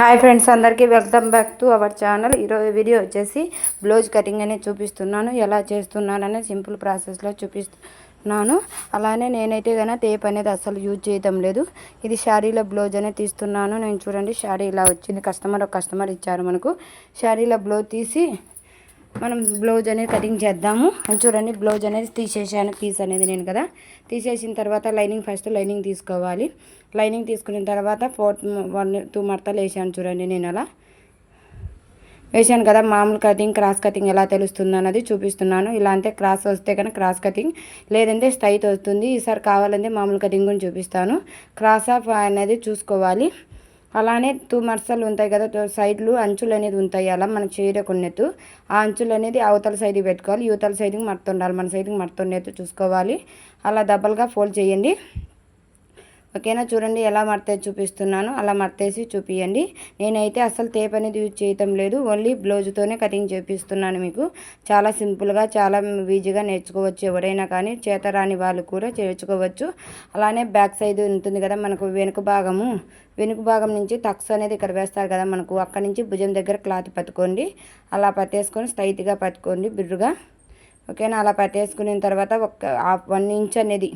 Hi friends అందరికీ welcome back to our channel ఈరోజు video వచ్చేసి బ్లౌజ్ కటింగ్ అనేది చూపిస్తున్నాను. ఎలా చేస్తున్నాననే సింపుల్ ప్రాసెస్లో చూపిస్తున్నాను. అలానే నేనైతే కన్నా టేప్ అనేది అసలు యూజ్ చేయడం లేదు. ఇది శారీలో బ్లౌజ్ అనేది తీస్తున్నాను. నేను చూడండి శారీ ఇలా వచ్చింది. కస్టమర్ ఒక కస్టమర్ ఇచ్చారు మనకు. శారీలో బ్లౌజ్ తీసి మనం బ్లౌజ్ అనేది కటింగ్ చేద్దాము. చూడండి బ్లౌజ్ అనేది తీసేసాను పీస్ అనేది నేను కదా. తీసేసిన తర్వాత లైనింగ్ ఫస్ట్ లైనింగ్ తీసుకోవాలి. లైనింగ్ తీసుకున్న తర్వాత ఫోర్ వన్ టూ మడతలు వేసాను చూడండి నేను అలా. వేసాను కదా మామూలు కటింగ్ క్రాస్ కటింగ్ ఎలా తెలుస్తుంది అన్నది చూపిస్తున్నాను. ఇలా అంటే క్రాస్ వస్తే కనుక క్రాస్ కటింగ్ లేదంటే స్ట్రైట్ వస్తుంది. ఈసారి కావాలంటే మామూలు కటింగ్ కూడా చూపిస్తాను. క్రాస్ ఆఫ్ అనేది చూసుకోవాలి. అలానే టూ మర్సలు ఉంటాయి కదా సైడ్లు అంచులు అనేది ఉంటాయి. అలా మన చేయకున్నట్టు ఆ అంచులు అనేది అవతల సైడ్కి పెట్టుకోవాలి. యువతల సైడ్కి మడుతుండాలి మన సైడ్కి మడుతున్నట్టు చూసుకోవాలి. అలా డబల్గా ఫోల్డ్ చేయండి. ఓకేనా? చూడండి ఎలా మడతే చూపిస్తున్నాను అలా మడతేసి చూపియండి. నేనైతే అసలు టేప్ అనేది యూజ్ చేయటం లేదు. ఓన్లీ బ్లౌజ్తోనే కటింగ్ చేపిస్తున్నాను మీకు. చాలా సింపుల్గా చాలా ఈజీగా నేర్చుకోవచ్చు ఎవరైనా కానీ. చేత రాని వాళ్ళు కూడా నేర్చుకోవచ్చు అలానే బ్యాక్ సైడ్ ఉంటుంది కదా మనకు వెనుక భాగము. వెనుక భాగం నుంచి తక్స్ అనేది ఇక్కడ వేస్తారు కదా మనకు. అక్కడ నుంచి భుజం దగ్గర క్లాత్ పట్టుకోండి. అలా పట్టేసుకొని స్ట్రైట్గా పట్టుకోండి బిర్రుగా. ఓకేనా? అలా పట్టేసుకున్న తర్వాత ఒక వన్ ఇంచ్ అనేది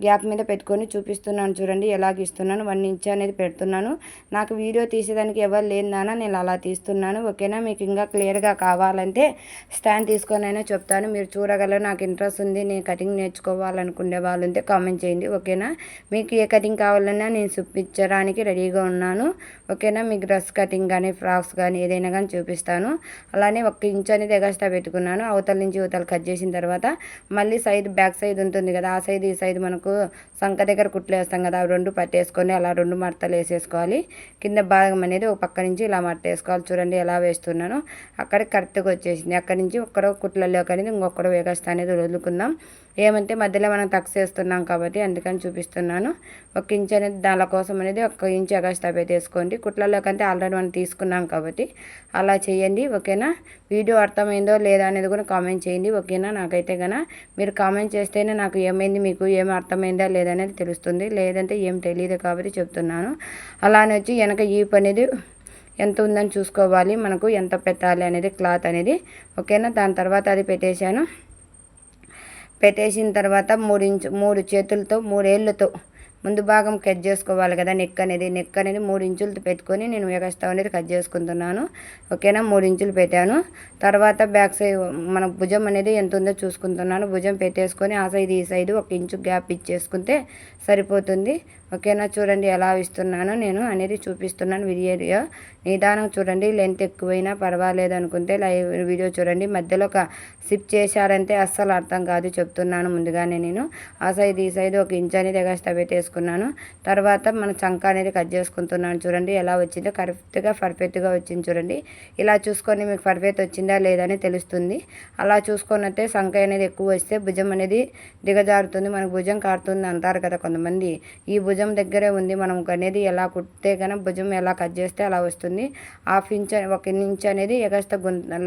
గ్యాప్ మీద పెట్టుకొని చూపిస్తున్నాను చూడండి ఎలా గీస్తున్నాను వన్ ఇంచ్ అనేది పెడుతున్నాను. నాకు వీడియో తీసేదానికి ఎవరు లేదానా నేను అలా తీస్తున్నాను. ఓకేనా? మీకు ఇంకా క్లియర్గా కావాలంటే స్టాండ్ తీసుకొని చెప్తాను. మీరు చూడగలరు నాకు ఇంట్రెస్ట్ ఉంది నేను కటింగ్ నేర్చుకోవాలనుకునే వాళ్ళు ఉంటే కామెంట్ చేయండి. ఓకేనా? మీకు ఏ కటింగ్ కావాలన్నా నేను చూపించడానికి రెడీగా ఉన్నాను. ఓకేనా? మీకు డ్రెస్ కటింగ్ కానీ ఫ్రాక్స్ కానీ ఏదైనా కానీ చూపిస్తాను. అలానే ఒక ఇంచ్ అనేది ఎగస్ట్రా పెట్టుకున్నాను. అవతల నుంచి అవతల కట్ చేసిన తర్వాత మళ్ళీ సైడ్ బ్యాక్ సైడ్ ఉంటుంది కదా ఆ సైడ్ ఈ సైడ్ మనకు మనకు సంక దగ్గర కుట్లు వేస్తాం కదా అవి రెండు పట్టేసుకొని అలా రెండు మడతలు వేసేసుకోవాలి. కింద భాగం అనేది ఒక పక్క నుంచి ఇలా మడత వేసుకోవాలి చూడండి ఎలా వేస్తున్నాను. అక్కడ కరెక్ట్గా వచ్చేసింది. అక్కడి నుంచి ఒక్కడో కుట్లలోకి అనేది ఇంకొకడో వేగస్తా అనేది వదులుకుందాం. ఏమంటే మధ్యలో మనం తక్స్ వేస్తున్నాం కాబట్టి అందుకని చూపిస్తున్నాను. ఒక ఇంచ్ అనేది దాని కోసం అనేది ఒక ఇంచ్ అగస్తాపే తీసుకోండి కుట్లలోకి అంటే ఆల్రెడీ మనం తీసుకున్నాం కాబట్టి అలా చేయండి ఓకేనా? వీడియో అర్థమైందో లేదా అనేది కూడా కామెంట్ చేయండి ఓకేనా? నాకైతే కనుక మీరు కామెంట్ చేస్తేనే నాకు ఏమైంది మీకు ఏమి అర్థమైందా లేదనేది తెలుస్తుంది. లేదంటే ఏం తెలియదు కాబట్టి చెప్తున్నాను. అలానే వచ్చి వెనక ఈపు అనేది ఎంత ఉందని చూసుకోవాలి మనకు ఎంత పెట్టాలి అనేది క్లాత్ అనేది ఓకేనా? దాని తర్వాత అది పెట్టేశాను. పెట్టేసిన తర్వాత మూడు ఇంచు మూడు చేతులతో మూడేళ్ళతో ముందు భాగం కట్ చేసుకోవాలి కదా నెక్ అనేది. నెక్ అనేది మూడు ఇంచులు పెట్టుకొని నేను ఎగస్తా అనేది కట్ చేసుకుంటున్నాను. ఓకేనా? మూడు ఇంచులు పెట్టాను. తర్వాత బ్యాక్ సైడ్ మన భుజం అనేది ఎంత ఉందో చూసుకుంటున్నాను. భుజం పెట్టేసుకొని ఆ సైడ్ ఈ సైడ్ ఒక ఇంచు గ్యాప్ ఇచ్చేసుకుంటే సరిపోతుంది. ఓకేనా? చూడండి ఎలా ఇస్తున్నాను నేను అనేది చూపిస్తున్నాను వీడియో. నిదానం చూడండి లెంత్ ఎక్కువైనా పర్వాలేదు అనుకుంటే లైవ్ వీడియో చూడండి. మధ్యలో ఒక సిప్ చేశారంటే అస్సలు అర్థం కాదు చెప్తున్నాను ముందుగానే నేను. ఆ సైడ్ ఈ సైడ్ ఒక ఇంచ్ అనేది ఎగస్తా పెట్టేసుకున్నాను. తర్వాత మన చంక అనేది కట్ చేసుకుంటున్నాను చూడండి. ఎలా వచ్చిందో కరెక్ట్గా పర్ఫెక్ట్గా వచ్చింది చూడండి. ఇలా చూసుకొని మీకు పర్ఫెక్ట్ వచ్చిందా లేదని తెలుస్తుంది. అలా చూసుకున్నట్టే సంక అనేది ఎక్కువ వస్తే భుజం అనేది దిగజారుతుంది. మనకు భుజం కారుతుంది అంటారు కదా కొంతమంది. ఈ భుజం భుజం దగ్గరే ఉంది. మనం అనేది ఎలా కుట్టితే కనుక భుజం ఎలా కట్ చేస్తే అలా వస్తుంది. హాఫ్ ఇంచ్ ఒక ఇంచ్ అనేది ఎగస్త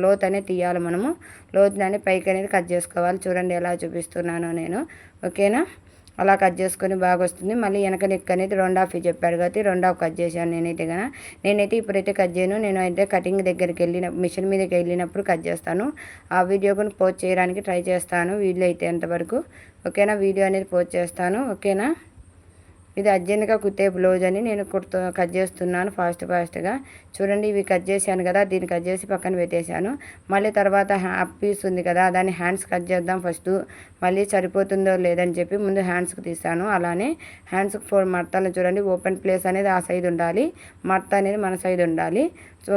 లోత్ అనేది తీయాలి మనము. లోత్ అనేది పైకి అనేది కట్ చేసుకోవాలి. చూడండి ఎలా చూపిస్తున్నాను నేను. ఓకేనా? అలా కట్ చేసుకొని బాగా వస్తుంది. మళ్ళీ వెనక నెక్ అనేది రెండు హాఫ్ చెప్పాడు కాబట్టి రెండు హాఫ్ కట్ చేశాను నేనైతే కదా నేనైతే ఇప్పుడైతే కట్ చేయను. నేను అయితే కటింగ్ దగ్గరికి వెళ్ళిన మిషన్ మీదకి వెళ్ళినప్పుడు కట్ చేస్తాను. ఆ వీడియో కూడా పోస్ట్ చేయడానికి ట్రై చేస్తాను. వీడియో అయితే ఎంతవరకు ఓకేనా? వీడియో అనేది పోస్ట్ చేస్తాను. ఓకేనా? ఇది అర్జెంట్గా కుట్టే బ్లౌజ్ అని నేను కుడుతూ కట్ చేస్తున్నాను ఫాస్ట్ ఫాస్ట్గా. చూడండి ఇవి కట్ చేశాను కదా దీన్ని కట్ చేసి పక్కన పెట్టేశాను. మళ్ళీ తర్వాత హ్యాప్ పీస్ ఉంది కదా దాన్ని హ్యాండ్స్ కట్ చేద్దాం ఫస్ట్. మళ్ళీ సరిపోతుందో లేదని చెప్పి ముందు హ్యాండ్స్కి తీస్తాను. అలానే హ్యాండ్స్కి ఫోర్ మడతలను చూడండి ఓపెన్ ప్లేస్ అనేది ఆ సైడ్ ఉండాలి. మడత అనేది మన సైడ్ ఉండాలి.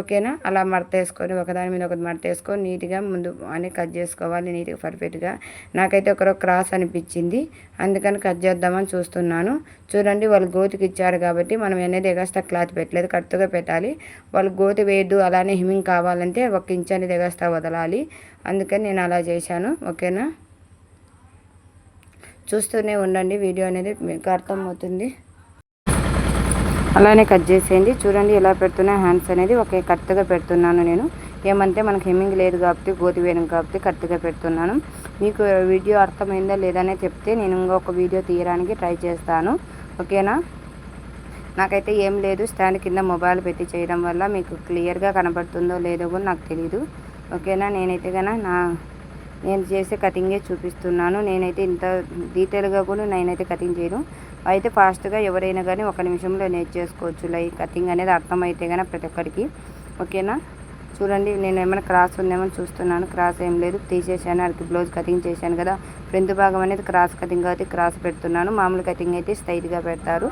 ఓకేనా? అలా మడత వేసుకొని ఒకదాని మీద ఒకటి మడత వేసుకొని నీట్గా ముందు అని కట్ చేసుకోవాలి నీట్గా పర్ఫెక్ట్గా. నాకైతే ఒకరో క్రాస్ అనిపించింది. అందుకని కట్ చేద్దామని చూస్తున్నాను. చూడండి వాళ్ళు గోతికి ఇచ్చారు కాబట్టి మనం అనేది ఎగస్తా క్లాత్ పెట్టలేదు కట్టుగా పెట్టాలి. వాళ్ళు గోతి వేయద్దు అలానే హిమింగ్ కావాలంటే ఒక ఇంచ్ అనేది ఎగస్తా వదలాలి. అందుకని నేను అలా చేశాను. ఓకేనా? చూస్తూనే ఉండండి. వీడియో అనేది మీకు అర్థమవుతుంది. అలానే కట్ చేసేయండి. చూడండి ఎలా పెడుతున్నా హ్యాండ్స్ అనేది ఒకే కరెక్ట్గా పెడుతున్నాను నేను. ఏమంటే మనకు హెమ్మింగ్ లేదు కాబట్టి గోతి వేయడం కాబట్టి కరెక్ట్గా పెడుతున్నాను. మీకు వీడియో అర్థమైందా లేదనే చెప్తే నేను ఇంకొక వీడియో తీయడానికి ట్రై చేస్తాను. ఓకేనా? నాకైతే ఏం లేదు. స్టాండ్ కింద మొబైల్ పెట్టి చేయడం వల్ల మీకు క్లియర్గా కనబడుతుందో లేదో కూడా నాకు తెలియదు ఓకేనా? నేనైతే కన్నా నా నేను చేసే కటింగే చూపిస్తున్నాను. నేనైతే ఇంత డీటెయిల్గా కూడా నేనైతే కటింగ్ చేయను. అయితే ఫాస్ట్గా ఎవరైనా కానీ ఒక నిమిషంలో నేర్చేసుకోవచ్చు. లైక్ కటింగ్ అనేది అర్థమైతే కానీ ప్రతి ఒక్కరికి. ఓకేనా? చూడండి నేను ఏమైనా క్రాస్ ఉందేమో చూస్తున్నాను. క్రాస్ ఏం లేదు. తీసేసాను. అడికి బ్లౌజ్ కటింగ్ చేశాను కదా. ఫ్రంట్ భాగం అనేది క్రాస్ కటింగ్ అయితే క్రాస్ పెడుతున్నాను. మామూలు కటింగ్ అయితే స్ట్రైట్గా పెడతారు.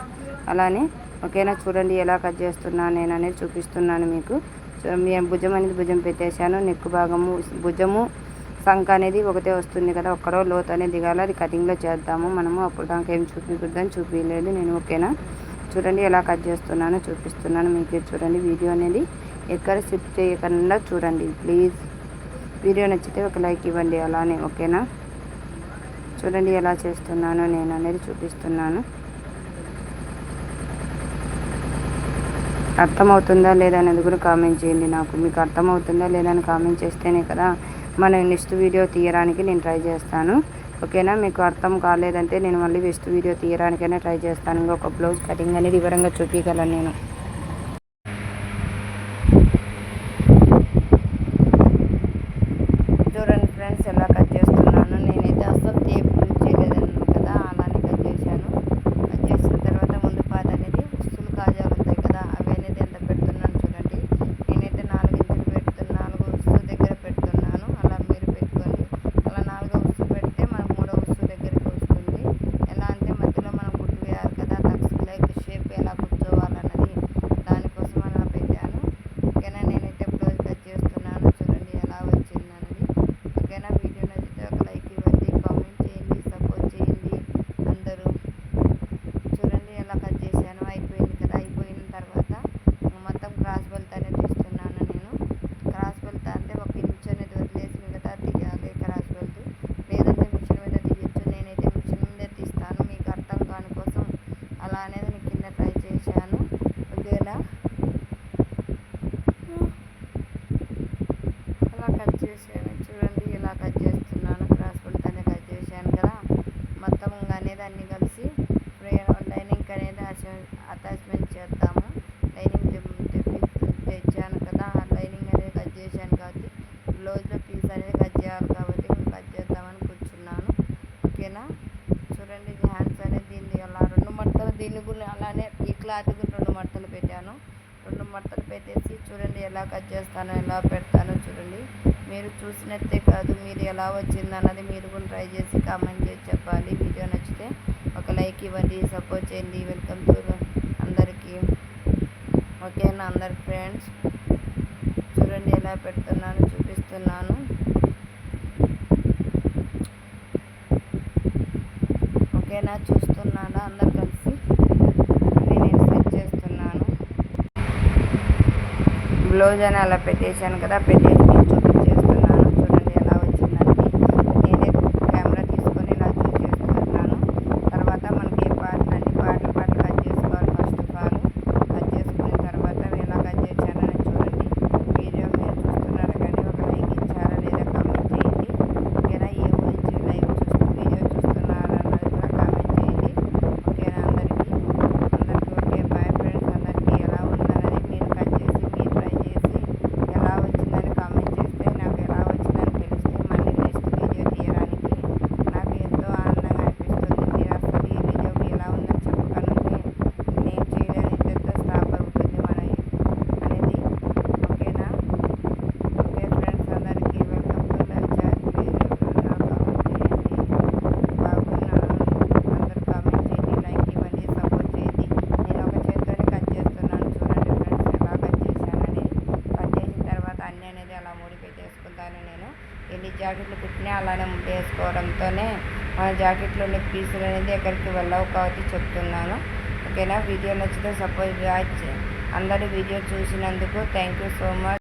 అలానే ఓకేనా? చూడండి ఎలా కట్ చేస్తున్నాను నేను అనేది చూపిస్తున్నాను మీకు. భుజం అనేది భుజం పెట్టేశాను. నెక్ భాగము భుజము సంఖ అనేది ఒకటే వస్తుంది కదా ఒక్కడో లోతు అనేది దిగాలి అది కటింగ్లో చేద్దాము మనము అప్పుడు దానికి ఏం చూపించుద్దని చూపించలేదు నేను ఓకేనా? చూడండి ఎలా కట్ చేస్తున్నానో చూపిస్తున్నాను మీకు చూడండి వీడియో అనేది ఎక్కడ స్కిప్ చేయకుండా చూడండి ప్లీజ్ వీడియో నచ్చితే ఒక లైక్ ఇవ్వండి అలానే ఓకేనా? చూడండి ఎలా చేస్తున్నానో నేను అనేది చూపిస్తున్నాను. అర్థమవుతుందా లేదా అనేది కూడా కామెంట్ చేయండి నాకు. మీకు అర్థమవుతుందా లేదా అని కామెంట్ చేస్తేనే కదా మన నెక్స్ట్ వీడియో తీయడానికి నేను ట్రై చేస్తాను. ఓకేనా? మీకు అర్థం కాలేదంటే నేను మళ్ళీ నెక్స్ట్ వీడియో తీయడానికైనా ట్రై చేస్తాను. ఇంకొక బ్లౌజ్ కటింగ్ అనేది వివరంగా చూపించగలను నేను. మడతలు పెట్టేసి చూడండి ఎలా కట్ చేస్తానో ఎలా పెడతానో చూడండి. మీరు చూసినట్టే కాదు మీరు ఎలా వచ్చింది అన్నది మీరు కూడా ట్రై చేసి కామెంట్ చేసి చెప్పాలి. వీడియో నచ్చితే ఒక లైక్ ఇవ్వండి సపోర్ట్ చేయండి. వెల్కమ్ టు అందరికీ. ఓకేనా అందరి ఫ్రెండ్స్? చూడండి ఎలా పెడుతున్నాను చూపిస్తున్నాను ఓకేనా చూస్తున్నాను అందరు కలిసి బ్లౌజ్ అని అలా పెట్టేశాను కదా పెట్టేసి జాకెట్లు కుట్టినా అలానే వేసుకోవడంతోనే మన జాకెట్లోని పీసులు అనేది ఎక్కడికి వెళ్ళవు కాబట్టి చెప్తున్నాను. ఓకేనా? వీడియో నచ్చితే సపోజ్ వాచ్. అందరూ వీడియో చూసినందుకు థ్యాంక్ యూ సో మచ్.